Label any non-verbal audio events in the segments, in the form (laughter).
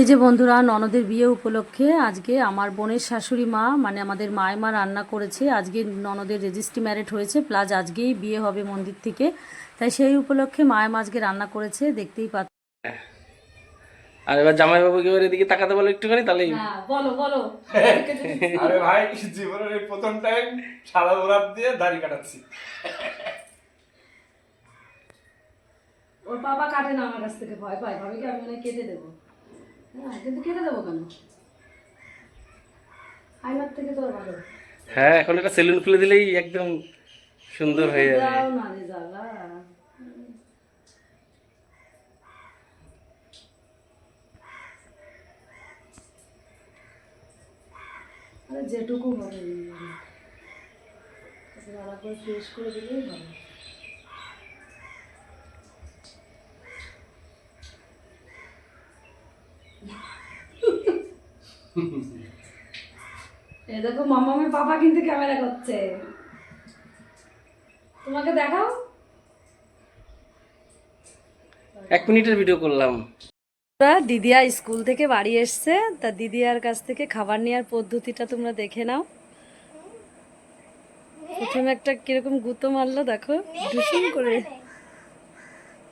এই যে বন্ধুরা ননদের বিয়ে উপলক্ষে আজকে আমার বোনের শাশুড়ি মা মানে আমাদের মায় মা রান্না করেছে। আজকে ননদের রেজিস্ট্রি ম্যারেট হয়েছে প্লাস আজকেই বিয়ে হবে মন্দির থেকে। তাই সেই উপলক্ষে মায় মা আজকে রান্না করেছে দেখতেই পাচ্ছ। আর এবার জামাইবাবুকে এবার এদিকে তাকাতে বলো একটুখানি? তাহলেই বলো বলো। (laughs) আরে ভাই জীবনের এই প্রথম টাইম সাদা গোলাপ দিয়ে দাড়ি কাটাচ্ছি। ওর বাবা কাটে না আমার কাছ থেকে ভয় পায়। ভাবে কি আমি মানে কেটে দেবো। হ্যাঁ কিন্তু কেটে দেবো কেন? আইনার থেকে তো ভালো। হ্যাঁ এখন একটা সেলুন খুলে দিলেই একদম সুন্দর হয়ে যাবে। যেটুকু হবে। ভালো করে ফ্রেশ করে দিলেই হবে। এই দেখো মামামের পাপা কিন্তু ক্যামেরা করছে। তোমাকে দেখাও। এক মিনিটের ভিডিও করলাম। দিদিয়া স্কুল থেকে বাড়ি এসছে তা দিদিয়ার কাছ থেকে খাবার নেওয়ার পদ্ধতিটা তোমরা দেখে নাও। প্রথমে একটা কীরকম গুঁতো মারলো দেখো ভীষণ করে।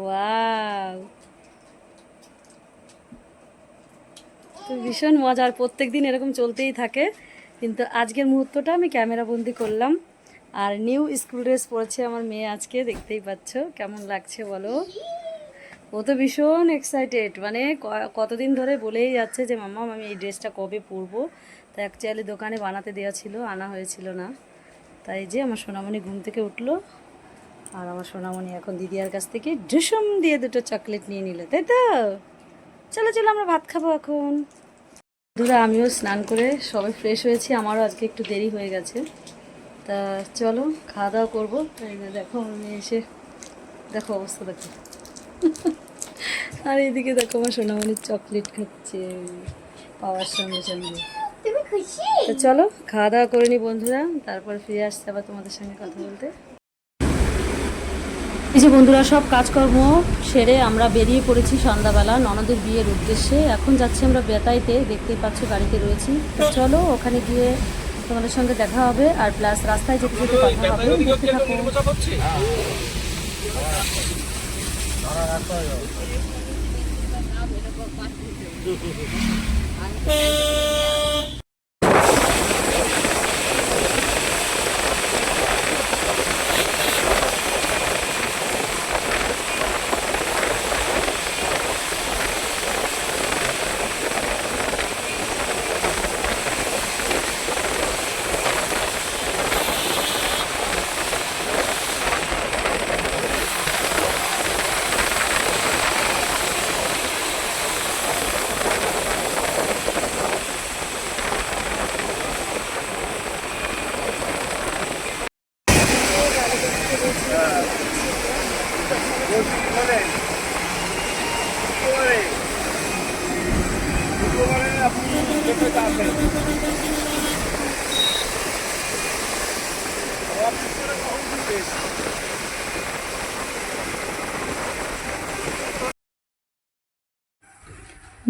ওয়াও। তো ভীষণ মজার প্রত্যেক দিন এরকম চলতেই থাকে। কিন্তু আজকের মুহূর্তটা আমি ক্যামেরা বন্দি করলাম। আর নিউ স্কুল ড্রেস পরেছে আমার মেয়ে আজকে, দেখতেই পাচ্ছ, কেমন লাগছে বলো? ও তো ভীষণ এক্সাইটেড মানে কতদিন ধরে বলেই যাচ্ছে যে, মাম্মা, আমি এই ড্রেসটা কবে পরবো? তা অ্যাকচুয়ালি দোকানে বানাতে দেওয়া ছিল, আনা হয়েছিল না। তাই যে আমার সোনামণি ঘুম থেকে উঠল। আর আমার সোনামণি এখন দিদিয়ার কাছ থেকে ঢুসুম দিয়ে দুটো চকলেট নিয়ে নিল, তাই তো? চলো চলো, আমরা ভাত খাব এখন। ধরো আমিও স্নান করে সবাই ফ্রেশ হয়েছি আমারও আজকে একটু দেরি হয়ে গেছে। তা চলো খাওয়া দাওয়া করব। দেখো আমি এসে দেখো অবস্থা দেখো। আর এইদিকে দেখো আমার সোনামণি চকলেট খাচ্ছে পাওয়ার সঙ্গে সঙ্গে। তো চলো খাওয়া দাওয়া করে নি বন্ধুরা তারপর ফিরে আসছে আবার তোমাদের সঙ্গে কথা বলতে। এই যে বন্ধুরা, সব কাজকর্ম সেরে আমরা বেরিয়ে পড়েছি সন্ধ্যাবেলা ননদের বিয়ের উদ্দেশ্যে। এখন যাচ্ছি আমরা বেতাইতে দেখতেই পাচ্ছ গাড়িতে রয়েছি। চলো, ওখানে গিয়ে তোমাদের সঙ্গে দেখা হবে আর প্লাস রাস্তায় যেতে যেতে কথা হবে।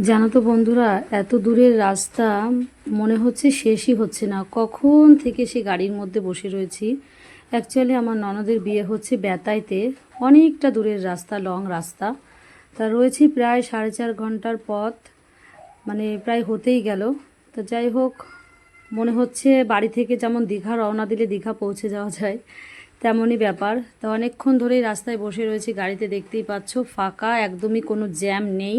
জানো তো বন্ধুরা, এত দূরের রাস্তা মনে হচ্ছে শেষই হচ্ছে না। কখন থেকে সে গাড়ির মধ্যে বসে রয়েছি? অ্যাকচুয়ালি আমার ননদের বিয়ে হচ্ছে বেতাইতে, অনেকটা দূরের রাস্তা লং রাস্তা। তা রয়েছি প্রায় সাড়ে চার ঘণ্টার পথ মানে প্রায় হতেই গেল। তো যাই হোক, মনে হচ্ছে বাড়ি থেকে যেমন দীঘা রওনা দিলে দীঘা পৌঁছে যাওয়া যায়, তেমনই ব্যাপার। তো অনেকক্ষণ ধরেই রাস্তায় বসে রয়েছি, গাড়িতে দেখতেই পাচ্ছ, ফাঁকা, একদমই কোনো জ্যাম নেই।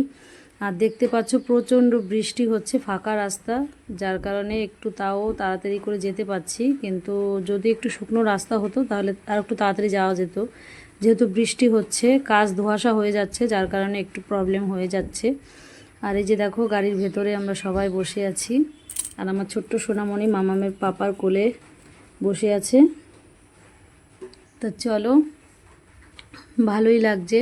আর দেখতে পাচ্ছ প্রচণ্ড বৃষ্টি হচ্ছে, ফাঁকা রাস্তা, যার কারণে একটু তাও তাড়াতাড়ি করে যেতে পারছি। কিন্তু যদি একটু শুকনো রাস্তা হতো, তাহলে আর একটু তাড়াতাড়ি যাওয়া যেত। যেহেতু বৃষ্টি হচ্ছে, কাজ ধোয়াশা হয়ে যাচ্ছে, যার কারণে একটু প্রবলেম হয়ে যাচ্ছে। আর এই যে দেখো, গাড়ির ভেতরে আমরা সবাই বসে আছি। আর আমার ছোট্ট সোনামণি মামামের পাপার কোলে বসে আছে। তা চলো ভালোই লাগছে।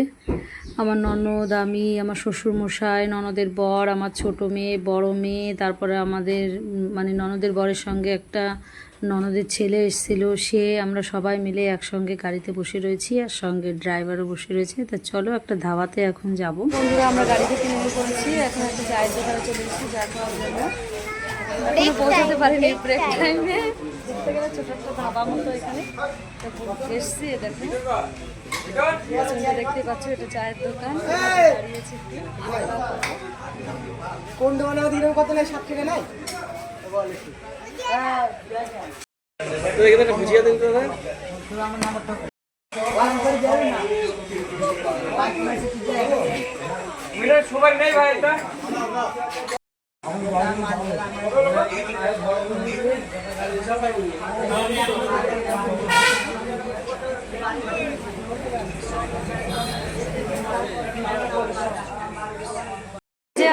আমার ননদ আমি আমার শ্বশুর মশাই ননদের বর আমার ছোট মেয়ে বড় মেয়ে তারপরে আমাদের মানে ননদের বরের সঙ্গে একটা ননদের ছেলে এসেছিল। সে আমরা সবাই মিলে একসঙ্গে গাড়িতে বসে রয়েছি আর সঙ্গে ড্রাইভারও বসে রয়েছে। তা চলো একটা ধাবাতে এখন যাব। বন্ধুরা আমরা গাড়ি থেকে নেমে পড়েছি। এখন একটা চায়ের দোকানে চলে এসেছি চা খাওয়ার জন্য। এখনও পৌঁছাতে পারিনি ব্রেক টাইমে ছোট একটা ধাবা মতো এখানে। এসছি পেছনটা দেখতে পাচ্ছ এটা চায়ের দোকান। দাঁড়িয়েছি। কোন দোকানে দিনের কত নেই সাত টাকা নাই তো দিন দাদা মিলের সবাই নেই ভাই এটা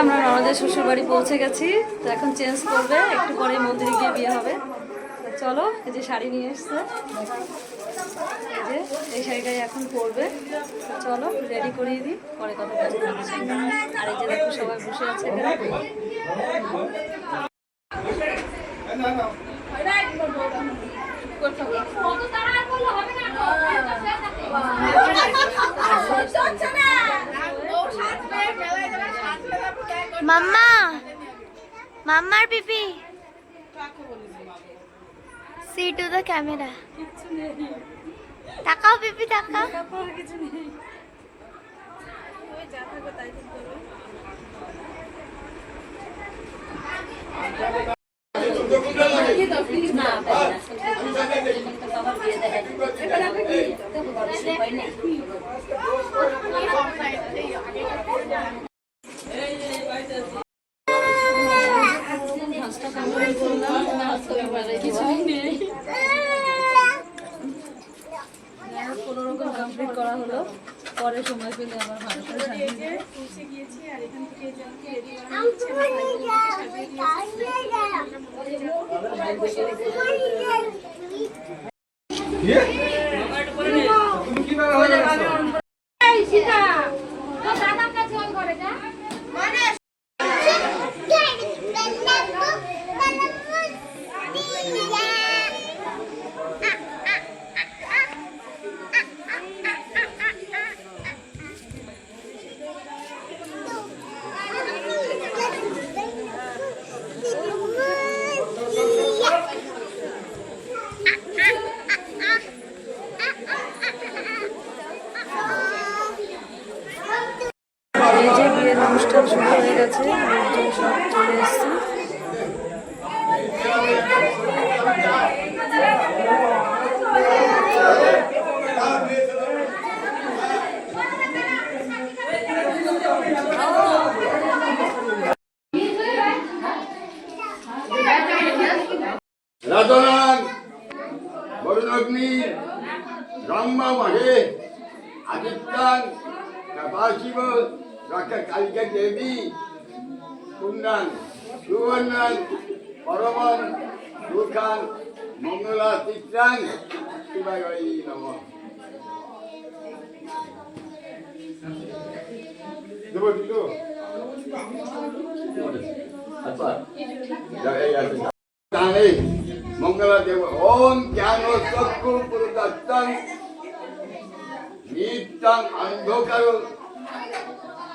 আমরা ননদের শ্বশুর বাড়ি পৌঁছে গেছি। তো এখন চেঞ্জ করবে, একটু পরে মন্দিরে গিয়ে বিয়ে হবে। চলো, এই যে শাড়ি নিয়ে এসছে। এই যে, এই শাড়িটাই এখন পরবে। চলো রেডি করিয়ে দিই, পরে কথা বলব। আর এই যে দেখো, সবাই বসে আছে এখানে। মাম্মা মাম্মার পিপি সি টু দ্য ক্যামেরা তাকাও পিপি তাকাও। কোনো কমপ্লিট করা হলো। পরে সময় পেলে আবার ভালো করে 사십원 라카 갈게 대비 군난 수원난 버러번 루칸 먹느라 직장 이바이 넘어. 누구지도? 아빠 야야야 땅에 먹느라 되고 온 갸노 썩고 부르다 땅이땅 안독하고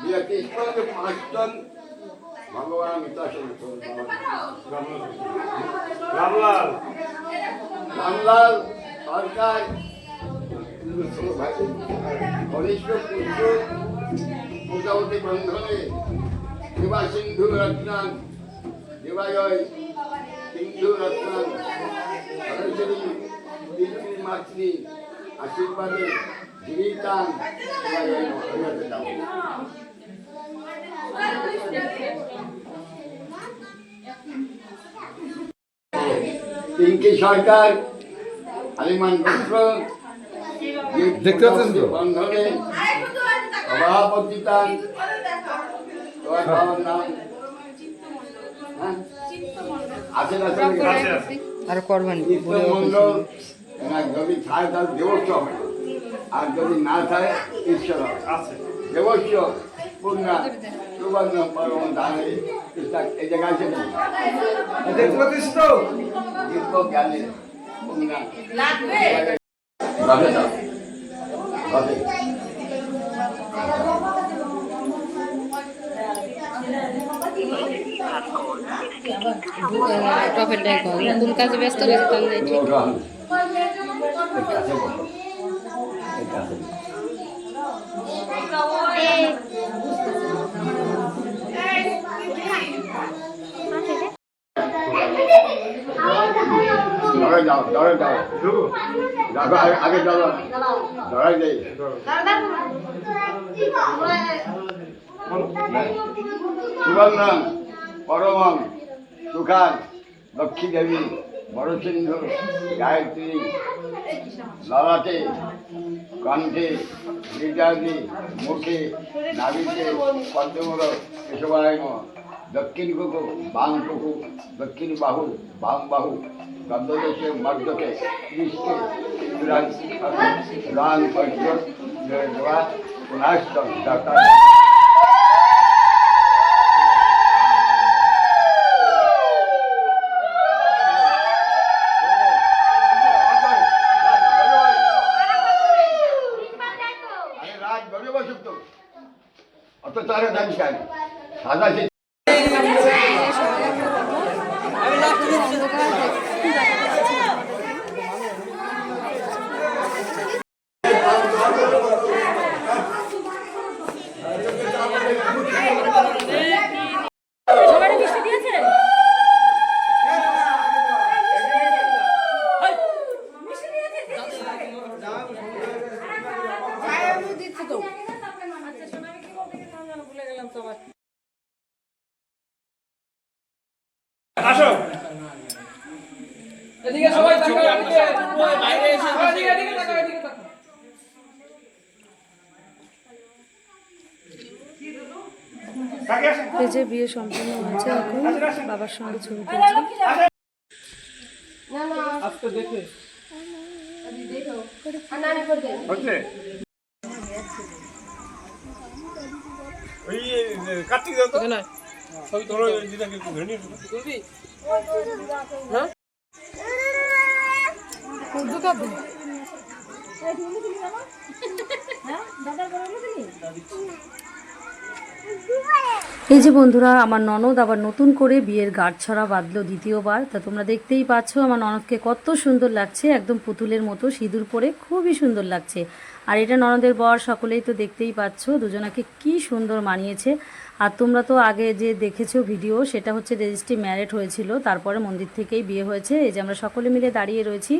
বিরতিষ্পন্দ পাঁচটন ভগবান রামলাল। রামলাল সরকার সিন্ধু রত্নান দেবাজয় সিন্ধু সরস্বতী মাতৃ আশীর্বাদে যাও পিঙ্কি সরকার আলিমান পুত্র দেখতে পাচ্ছেন তো? বন্ধনে সভাপতিতান তোমার বাবার নাম? আছে না আছে আছে আর করবেন মন্ডল দেবস্ব হবে। আর যদি না থাকে ঈশ্বর দেবস্ব পূর্ণা সুবর্ণ পরম ধানে এই জায়গায় আছে দিব্য জ্ঞানের পূর্ণা। কাজে ব্যস্ত রয়েছে তাহলে ঠিক। গ্রহণ দৌড়ে যাও দৌড়ে যাও দেখো আগে আগে চলো দৌড়াই দেই সুবর্ণম পরমম সুখান লক্ষ্মী দেবী বড় সিন্ধু গায়ত্রী, ললাটে, কণ্ঠে হৃদয়াদি মুখে, নাভিতে পদ্মমূল কেশবায় নমঃ। দক্ষিণ কুকু, বাম কুকু, দক্ষিণ বাহু, বাম বাহু গন্ধদেশে মর্দকে, কৃষ্ণে রান পর্য দেওয়া অত তারা জানিস কেন সাদা সে আসো এদিকে সবাই তাকাও, এদিকে, ওই বাইরে এসে এদিকে, এদিকে তাকাও, এদিকে তাকাও। কাকে আসে এই যে বিয়ে সম্পূর্ণ হয়েছে এখন বাবার সঙ্গে ছবি তুলছে। হচ্ছে। ওই কার্তিক দাও তো? ছবি তোলো দিদাকে একটু ধরে নিয়ে এসো। এই যে বন্ধুরা, আমার ননদ আবার নতুন করে বিয়ের গাঁট ছড়া বাঁধলো দ্বিতীয়বার। তা তোমরা দেখতেই পাচ্ছ, আমার ননদকে কত সুন্দর লাগছে, একদম পুতুলের মতো সিঁদুর পরে খুবই সুন্দর লাগছে। আর এটা ননদের বর, সকলেই তো দেখতেই পাচ্ছ, দুজনাকে কি সুন্দর মানিয়েছে। আর তোমরা তো আগে যে দেখেছ ভিডিও, সেটা হচ্ছে রেজিস্ট্রি ম্যারেট হয়েছিল, তারপরে মন্দির থেকেই বিয়ে হয়েছে। এই যে আমরা সকলে মিলে দাঁড়িয়ে রয়েছি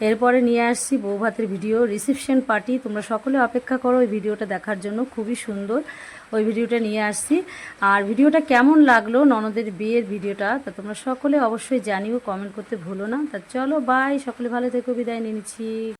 এরপরে নিয়ে আসছি বউ ভাতের ভিডিও, রিসেপশন পার্টি। তোমরা সকলে অপেক্ষা করো, ওই ভিডিওটা দেখার জন্য। খুবই সুন্দর ওই ভিডিওটা নিয়ে আসছি। আর ভিডিওটা কেমন লাগল ননদের বিয়ের ভিডিওটা, তা তোমরা সকলে অবশ্যই জানিও, কমেন্ট করতে ভুলো না। তা চলো বাই সকলে ভালো থেকো, বিদায় নিয়ে নিচ্ছি।